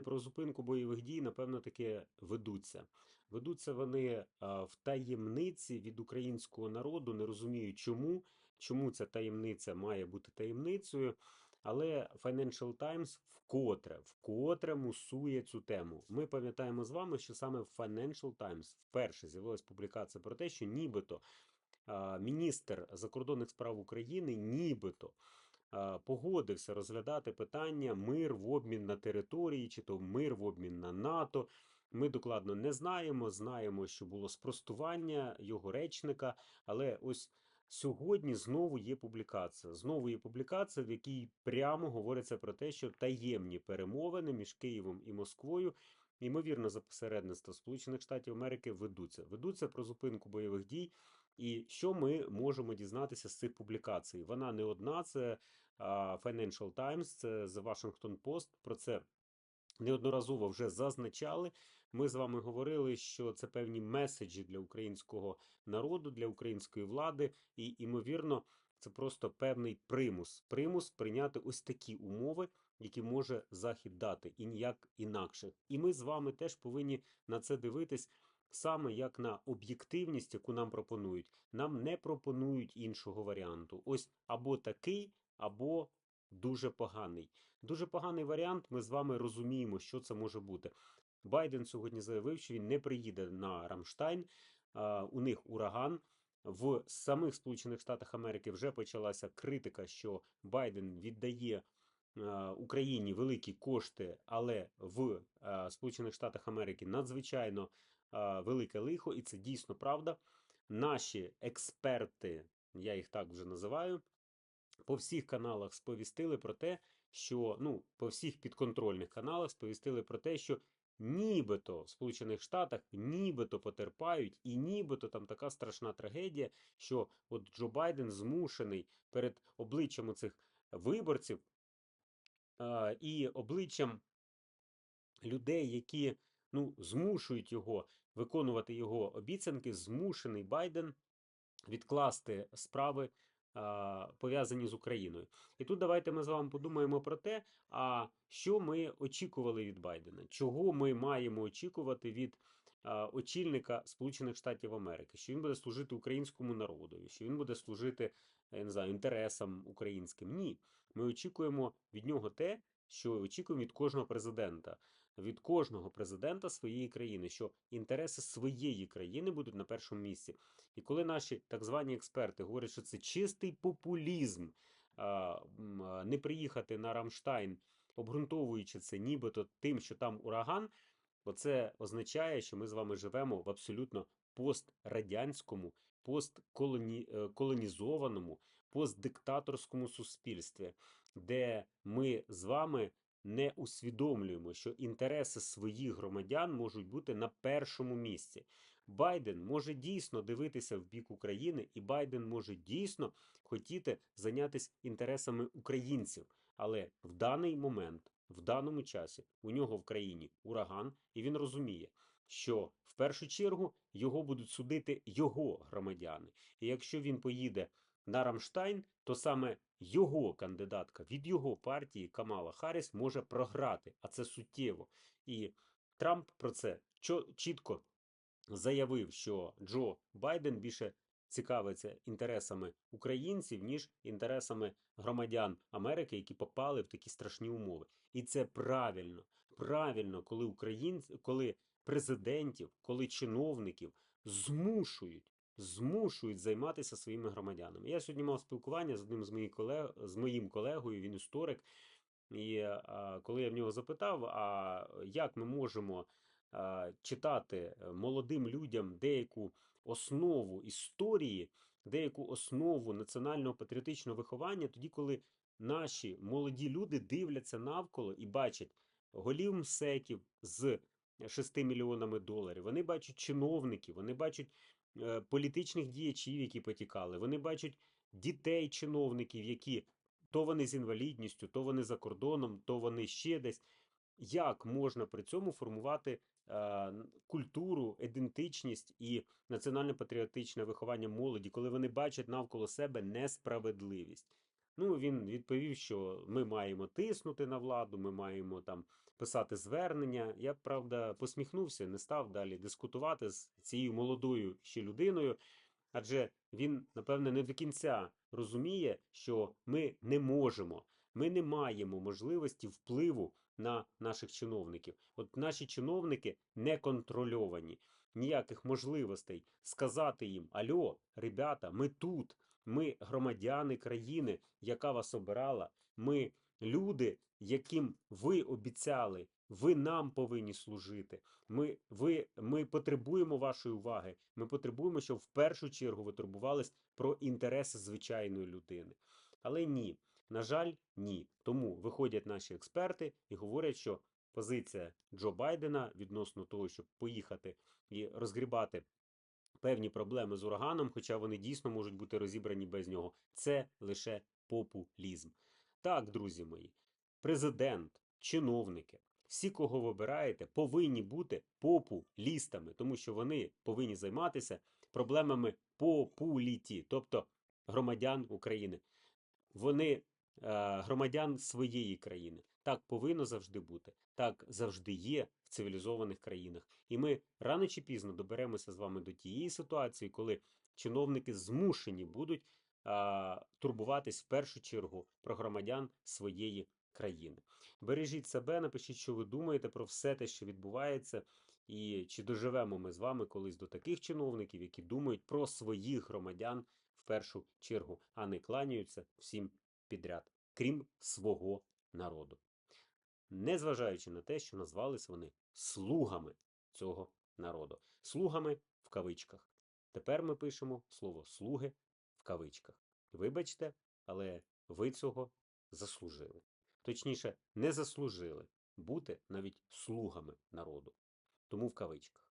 Перемовини про зупинку бойових дій, напевно, таки ведуться. Ведуться вони в таємниці від українського народу. Не розумію, чому, чому ця таємниця має бути таємницею. Але Financial Times вкотре, вкотре мусує цю тему. Ми пам'ятаємо з вами, що саме в Financial Times вперше з'явилась публікація про те, що нібито міністр закордонних справ України, нібито погодився розглядати питання мир в обмін на території, чи то мир в обмін на НАТО. Ми докладно не знаємо. Знаємо, що було спростування його речника, але ось сьогодні знову є публікація. Знову є публікація, в якій прямо говориться про те, що таємні перемовини між Києвом і Москвою, ймовірно, за посередництва Сполучених Штатів Америки ведуться. Ведуться про зупинку бойових дій. І що ми можемо дізнатися з цих публікацій? Вона не одна, це Financial Times, це The Washington Post. Про це неодноразово вже зазначали. Ми з вами говорили, що це певні меседжі для українського народу, для української влади, і, ймовірно, це просто певний примус. Примус прийняти ось такі умови, які може Захід дати, і ніяк інакше. І ми з вами теж повинні на це дивитись. Саме як на об'єктивність, яку нам пропонують, нам не пропонують іншого варіанту. Ось або такий, або дуже поганий. Дуже поганий варіант. Ми з вами розуміємо, що це може бути. Байден сьогодні заявив, що він не приїде на Рамштайн. У них ураган. В самих Сполучених Штатах Америки вже почалася критика, що Байден віддає Україні великі кошти, але в Сполучених Штатах Америки надзвичайно велике лихо, і це дійсно правда. Наші експерти, я їх так вже називаю, по всіх каналах сповістили про те, що ну, по всіх підконтрольних каналах сповістили про те, що нібито в Сполучених Штатах нібито потерпають, і нібито там така страшна трагедія, що от Джо Байден змушений перед обличчям цих виборців і обличчям людей, які ну, змушують його виконувати його обіцянки, змушений Байден відкласти справи пов'язані з Україною. І тут давайте ми з вами подумаємо про те, а що ми очікували від Байдена, чого ми маємо очікувати від очільника Сполучених Штатів Америки, що він буде служити українському народові, що він буде служити я не знаю, інтересам українським. Ні, ми очікуємо від нього те, що очікуємо від кожного президента. Від кожного президента своєї країни, що інтереси своєї країни будуть на першому місці. І коли наші так звані експерти говорять, що це чистий популізм не приїхати на Рамштайн, обґрунтовуючи це нібито тим, що там ураган, оце означає, що ми з вами живемо в абсолютно пострадянському, постколонізованому, постдиктаторському суспільстві, де ми з вами не усвідомлюємо, що інтереси своїх громадян можуть бути на першому місці. Байден може дійсно дивитися в бік України, і Байден може дійсно хотіти зайнятися інтересами українців. Але в даний момент, в даному часі, у нього в країні ураган, і він розуміє, що в першу чергу його будуть судити його громадяни. І якщо він поїде на Рамштайн, то саме його кандидатка від його партії Камала Харріс може програти, а це суттєво. І Трамп про це чітко заявив, що Джо Байден більше цікавиться інтересами українців, ніж інтересами громадян Америки, які попали в такі страшні умови. І це правильно. Правильно, коли українці, коли президентів, коли чиновників змушують. Змушують займатися своїми громадянами. Я сьогодні мав спілкування з одним з моїх колег, з моїм колегою, він історик. І а, коли я в нього запитав, а як ми можемо читати е, молодим людям деяку основу історії, деяку основу національного патріотичного виховання, тоді, коли наші молоді люди дивляться навколо і бачать голів МСЕКів з 6 мільйонами доларів, вони бачать чиновників, вони бачать е, політичних діячів, які потікали, вони бачать дітей чиновників, які то вони з інвалідністю, то вони за кордоном, то вони ще десь. Як можна при цьому формувати культуру, ідентичність і національно-патріотичне виховання молоді, коли вони бачать навколо себе несправедливість? Ну, він відповів, що ми маємо тиснути на владу, ми маємо там писати звернення. Я, правда, посміхнувся, не став далі дискутувати з цією молодою ще людиною, адже він, напевне, не до кінця розуміє, що ми не можемо, ми не маємо можливості впливу на наших чиновників. От наші чиновники не контрольовані, ніяких можливостей сказати їм: Альо, ребята, ми тут, ми громадяни країни, яка вас обирала. Ми люди, яким ви обіцяли, ви нам повинні служити. Ми, ви, ми потребуємо вашої уваги. Ми потребуємо, щоб в першу чергу ви турбувались про інтереси звичайної людини. Але ні, на жаль, ні. Тому виходять наші експерти і говорять, що позиція Джо Байдена відносно того, щоб поїхати і розгрібати певні проблеми з ураганом, хоча вони дійсно можуть бути розібрані без нього, це лише популізм. Так, друзі мої, президент, чиновники, всі, кого ви обираєте, повинні бути популістами, тому що вони повинні займатися проблемами популіті, тобто громадян України. Вони громадян своєї країни. Так повинно завжди бути. Так завжди є в цивілізованих країнах. І ми рано чи пізно доберемося з вами до тієї ситуації, коли чиновники змушені будуть а, турбуватись в першу чергу про громадян своєї країни. Бережіть себе, напишіть, що ви думаєте про все те, що відбувається, і чи доживемо ми з вами колись до таких чиновників, які думають про своїх громадян в першу чергу, а не кланяються всім підряд, крім свого народу. Незважаючи на те, що назвались вони слугами цього народу. Слугами в кавичках. Тепер ми пишемо слово слуги в кавичках. Вибачте, але ви цього заслужили. Точніше, не заслужили бути навіть слугами народу. Тому в кавичках.